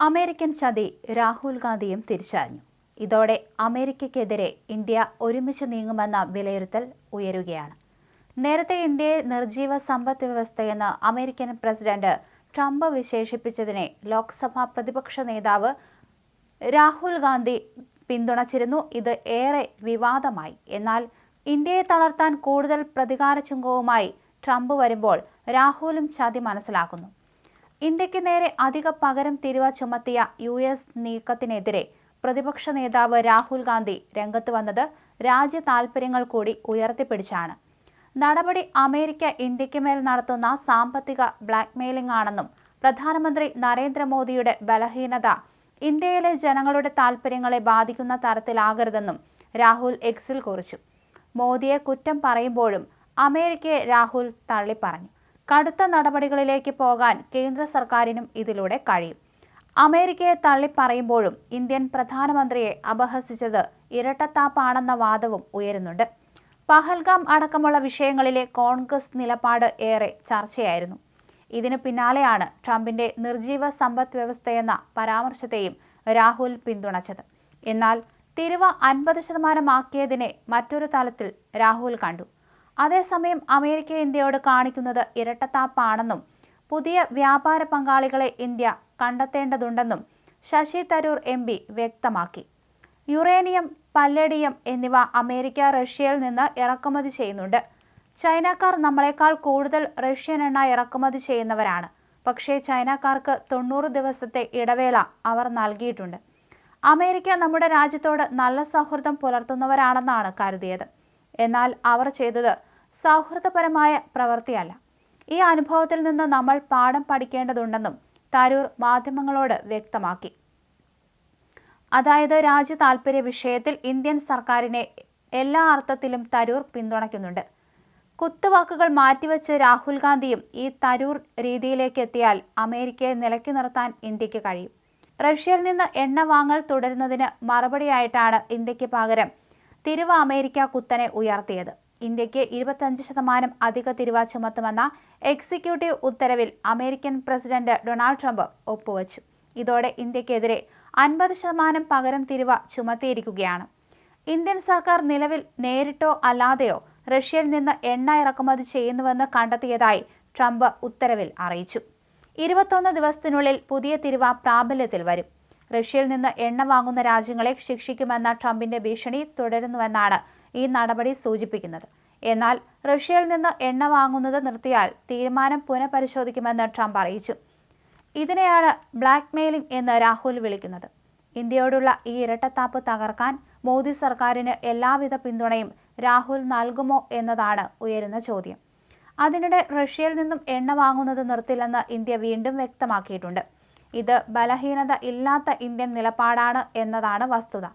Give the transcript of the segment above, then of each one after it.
American ചതി രാഹുൽ ഗാന്ധിയും തിരിച്ചറിഞ്ഞു. ഇതോടെ അമേരിക്കയ്ക്കെതിരെ ഇന്ത്യ ഒരുമിച്ച് നീങ്ങുമെന്ന വിലയിരുത്തൽ ഉയരുകയാണ്. നേരത്തെ ഇന്ത്യയെ നിർജീവ സമ്പദ് വ്യവസ്ഥയെന്ന് അമേരിക്കൻ പ്രസിഡന്റ് ട്രംപ് വിശേഷിപ്പിച്ചതിനെ ലോക്സഭാ പ്രതിപക്ഷ നേതാവ് രാഹുൽ ഗാന്ധി പിന്തുണച്ചിരുന്നു. ഇത് ഏറെ വിവാദമായി. എന്നാൽ ഇന്ത്യയെ തളർത്താൻ കൂടുതൽ പ്രതികാര ചുങ്കവുമായി ട്രംപ് വരുമ്പോൾ രാഹുലും ചതി മനസ്സിലാക്കുന്നു. ഇന്ത്യയ്ക്ക് നേരെ അധിക പകരം തിരുവ ചുമത്തിയ യു എസ് നീക്കത്തിനെതിരെ പ്രതിപക്ഷ നേതാവ് രാഹുൽ ഗാന്ധി രംഗത്ത് വന്നത് രാജ്യ താൽപര്യങ്ങൾ കൂടി ഉയർത്തിപ്പിടിച്ചാണ്. നടപടി അമേരിക്ക ഇന്ത്യയ്ക്ക് മേൽ നടത്തുന്ന സാമ്പത്തിക ബ്ലാക്ക്മെയിലിംഗ് ആണെന്നും പ്രധാനമന്ത്രി നരേന്ദ്രമോദിയുടെ ബലഹീനത ഇന്ത്യയിലെ ജനങ്ങളുടെ താൽപര്യങ്ങളെ ബാധിക്കുന്ന തരത്തിലാകരുതെന്നും രാഹുൽ എക്സിൽ കുറിച്ചു. മോദിയെ കുറ്റം പറയുമ്പോഴും അമേരിക്കയെ രാഹുൽ തള്ളിപ്പറഞ്ഞു. കടുത്ത നടപടികളിലേക്ക് പോകാൻ കേന്ദ്ര സർക്കാരിനും ഇതിലൂടെ കഴിയും. അമേരിക്കയെ തള്ളിപ്പറയുമ്പോഴും ഇന്ത്യൻ പ്രധാനമന്ത്രിയെ അപഹസിച്ചത് ഇരട്ടത്താപ്പാണെന്ന വാദവും ഉയരുന്നുണ്ട്. പഹൽഗാം അടക്കമുള്ള വിഷയങ്ങളിലെ കോൺഗ്രസ് നിലപാട് ഏറെ ചർച്ചയായിരുന്നു. ഇതിനു പിന്നാലെയാണ് ട്രംപിന്റെ നിർജീവ സമ്പദ് വ്യവസ്ഥയെന്ന പരാമർശത്തെയും രാഹുൽ പിന്തുണച്ചത്. എന്നാൽ തിരുവ അൻപത് ശതമാനമാക്കിയതിനെ മറ്റൊരു തലത്തിൽ രാഹുൽ കണ്ടു. അതേസമയം അമേരിക്ക ഇന്ത്യയോട് കാണിക്കുന്നത് ഇരട്ടത്താപ്പാണെന്നും പുതിയ വ്യാപാര പങ്കാളികളെ ഇന്ത്യ കണ്ടെത്തേണ്ടതുണ്ടെന്നും ശശി തരൂർ എം പി വ്യക്തമാക്കി. യുറേനിയം പല്ലഡിയം എന്നിവ അമേരിക്ക റഷ്യയിൽ നിന്ന് ഇറക്കുമതി ചെയ്യുന്നുണ്ട്. ചൈനക്കാർ നമ്മളെക്കാൾ കൂടുതൽ റഷ്യൻ എണ്ണ ഇറക്കുമതി ചെയ്യുന്നവരാണ്. പക്ഷേ ചൈനക്കാർക്ക് തൊണ്ണൂറ് ദിവസത്തെ ഇടവേള അവർ നൽകിയിട്ടുണ്ട്. അമേരിക്ക നമ്മുടെ രാജ്യത്തോട് നല്ല സൗഹൃദം പുലർത്തുന്നവരാണെന്നാണ് കരുതിയത്. എന്നാൽ അവർ ചെയ്തത് സൗഹൃദപരമായ പ്രവൃത്തിയല്ല. ഈ അനുഭവത്തിൽ നിന്ന് നമ്മൾ പാഠം പഠിക്കേണ്ടതുണ്ടെന്നും തരൂർ മാധ്യമങ്ങളോട് വ്യക്തമാക്കി. അതായത് രാജ്യ താൽപര്യ വിഷയത്തിൽ ഇന്ത്യൻ സർക്കാരിനെ എല്ലാ അർത്ഥത്തിലും തരൂർ പിന്തുണയ്ക്കുന്നുണ്ട്. കുത്തുവാക്കുകൾ മാറ്റിവെച്ച് രാഹുൽ ഗാന്ധിയും ഈ തരൂർ രീതിയിലേക്ക് എത്തിയാൽ അമേരിക്കയെ നിലക്കി നിർത്താൻ ഇന്ത്യയ്ക്ക് കഴിയും. റഷ്യയിൽ നിന്ന് എണ്ണ വാങ്ങൽ തുടരുന്നതിന് മറുപടിയായിട്ടാണ് ഇന്ത്യയ്ക്ക് പകരം തിരുവ അമേരിക്ക കുത്തനെ ഉയർത്തിയത്. ഇന്ത്യയ്ക്ക് ഇരുപത്തഞ്ച് ശതമാനം അധിക തിരുവ ചുമത്തുമെന്ന എക്സിക്യൂട്ടീവ് ഉത്തരവിൽ അമേരിക്കൻ പ്രസിഡന്റ് ഡൊണാൾഡ് ട്രംപ് ഒപ്പുവച്ചു. ഇതോടെ ഇന്ത്യക്കെതിരെ അൻപത് ശതമാനം പകരം തിരുവ ചുമത്തിയിരിക്കുകയാണ്. ഇന്ത്യൻ സർക്കാർ നിലവിൽ നേരിട്ടോ അല്ലാതെയോ റഷ്യയിൽ നിന്ന് എണ്ണ ഇറക്കുമതി ചെയ്യുന്നുവെന്ന് കണ്ടെത്തിയതായി ട്രംപ് ഉത്തരവിൽ അറിയിച്ചു. ഇരുപത്തൊന്ന് ദിവസത്തിനുള്ളിൽ പുതിയ തിരുവ പ്രാബല്യത്തിൽ വരും. റഷ്യയിൽ നിന്ന് എണ്ണ വാങ്ങുന്ന രാജ്യങ്ങളെ ശിക്ഷിക്കുമെന്ന ട്രംപിന്റെ ഭീഷണി തുടരുന്നുവെന്നാണ് ഈ നടപടി സൂചിപ്പിക്കുന്നത്. എന്നാൽ റഷ്യയിൽ നിന്ന് എണ്ണ വാങ്ങുന്നത് നിർത്തിയാൽ തീരുമാനം പുനഃപരിശോധിക്കുമെന്ന് ട്രംപ് അറിയിച്ചു. ഇതിനെയാണ് ബ്ലാക്ക് മെയിലിംഗ് എന്ന് രാഹുൽ വിളിക്കുന്നത്. ഇന്ത്യയോടുള്ള ഈ ഇരട്ടത്താപ്പ് തകർക്കാൻ മോദി സർക്കാരിന് എല്ലാവിധ പിന്തുണയും രാഹുൽ നൽകുമോ എന്നതാണ് ഉയരുന്ന ചോദ്യം. അതിനിടെ റഷ്യയിൽ നിന്നും എണ്ണ വാങ്ങുന്നത് നിർത്തില്ലെന്ന് ഇന്ത്യ വീണ്ടും വ്യക്തമാക്കിയിട്ടുണ്ട്. ഇത് ബലഹീനത ഇല്ലാത്ത ഇന്ത്യൻ നിലപാടാണ് എന്നതാണ് വസ്തുത.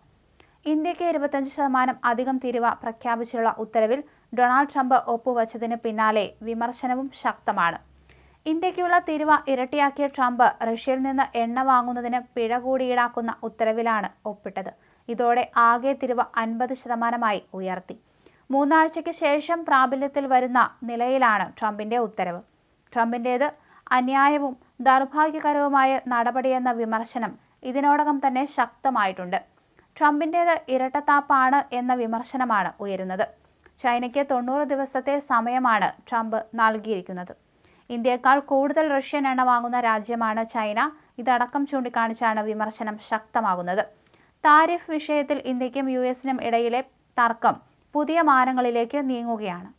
ഇന്ത്യയ്ക്ക് ഇരുപത്തഞ്ച് ശതമാനം അധികം തിരുവ പ്രഖ്യാപിച്ചുള്ള ഉത്തരവിൽ ഡൊണാൾഡ് ട്രംപ് ഒപ്പുവച്ചതിന് പിന്നാലെ വിമർശനവും ശക്തമാണ്. ഇന്ത്യക്കുള്ള തിരുവ ഇരട്ടിയാക്കിയ ട്രംപ് റഷ്യയിൽ നിന്ന് എണ്ണ വാങ്ങുന്നതിന് പിഴ കൂടി ഈടാക്കുന്ന ഉത്തരവിലാണ് ഒപ്പിട്ടത്. ഇതോടെ ആകെ തിരിവ് അൻപത് ശതമാനമായി ഉയർത്തി. മൂന്നാഴ്ചയ്ക്ക് ശേഷം പ്രാബല്യത്തിൽ വരുന്ന നിലയിലാണ് ട്രംപിന്റെ ഉത്തരവ്. ട്രംപിന്റേത് അന്യായവും ദൗർഭാഗ്യകരവുമായ നടപടിയെന്ന വിമർശനം ഇതിനോടകം തന്നെ ശക്തമായിട്ടുണ്ട്. ട്രംപിന്റേത് ഇരട്ടത്താപ്പാണ് എന്ന വിമർശനമാണ് ഉയരുന്നത്. ചൈനയ്ക്ക് തൊണ്ണൂറ് ദിവസത്തെ സമയമാണ് ട്രംപ് നൽകിയിരിക്കുന്നത്. ഇന്ത്യയേക്കാൾ കൂടുതൽ റഷ്യൻ എണ്ണ വാങ്ങുന്ന രാജ്യമാണ് ചൈന. ഇതടക്കം ചൂണ്ടിക്കാണിച്ചാണ് വിമർശനം ശക്തമാകുന്നത്. താരിഫ് വിഷയത്തിൽ ഇന്ത്യക്കും യു എസിനും ഇടയിലെ തർക്കം പുതിയ മാനങ്ങളിലേക്ക് നീങ്ങുകയാണ്.